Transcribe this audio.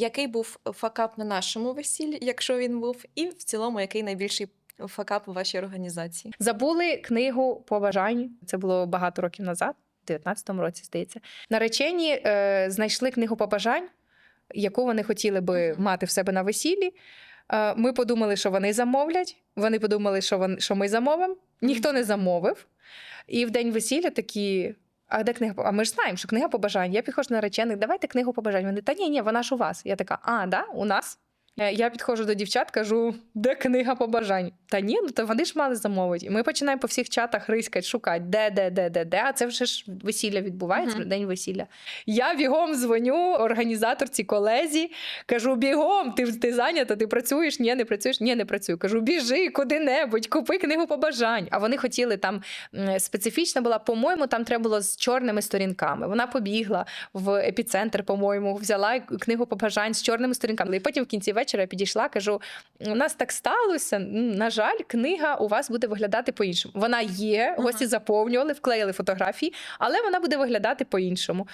Який був факап на нашому весіллі, якщо він був, і в цілому, який найбільший факап у вашій організації? Забули книгу побажань. Це було багато років назад, в 19-му році, здається. Наречені е, знайшли книгу побажань, яку вони хотіли би мати в себе на весіллі. Е, ми подумали, що вони замовлять. Вони подумали, що, вони, що ми замовимо. Ніхто не замовив. І в день весілля такі. А де книга? А ми ж знаємо, що книга побажань. Я підходжу на наречених, давайте книгу побажань. Вони та ні, ні, вона ж у вас. Я така, а, да, у нас. Е, Я підходжу до дівчат, кажу, де книга побажань? Та ні, ну то вони ж мали замовити. І ми починаємо по всіх чатах рискати, шукати, де, де, де, де, де. А це вже ж весілля відбувається, Мгм. день весілля. Я бігом дзвоню організаторці, колезі, кажу: бігом, ти, ти зайнята, ти працюєш? Ні, не працюєш? Ні, не працюю. Кажу, біжи куди-небудь, купи книгу побажань. А вони хотіли там специфічна була, по-моєму, там треба було з чорними сторінками. Вона побігла в епіцентр, по-моєму, взяла книгу побажань з чорними сторінками. І потім в кінці вечора я підійшла, кажу: у нас так сталося. На жаль, книга у вас буде виглядати по-іншому. Вона є, Ага. гості заповнювали, вклеїли фотографії, але вона буде виглядати по-іншому.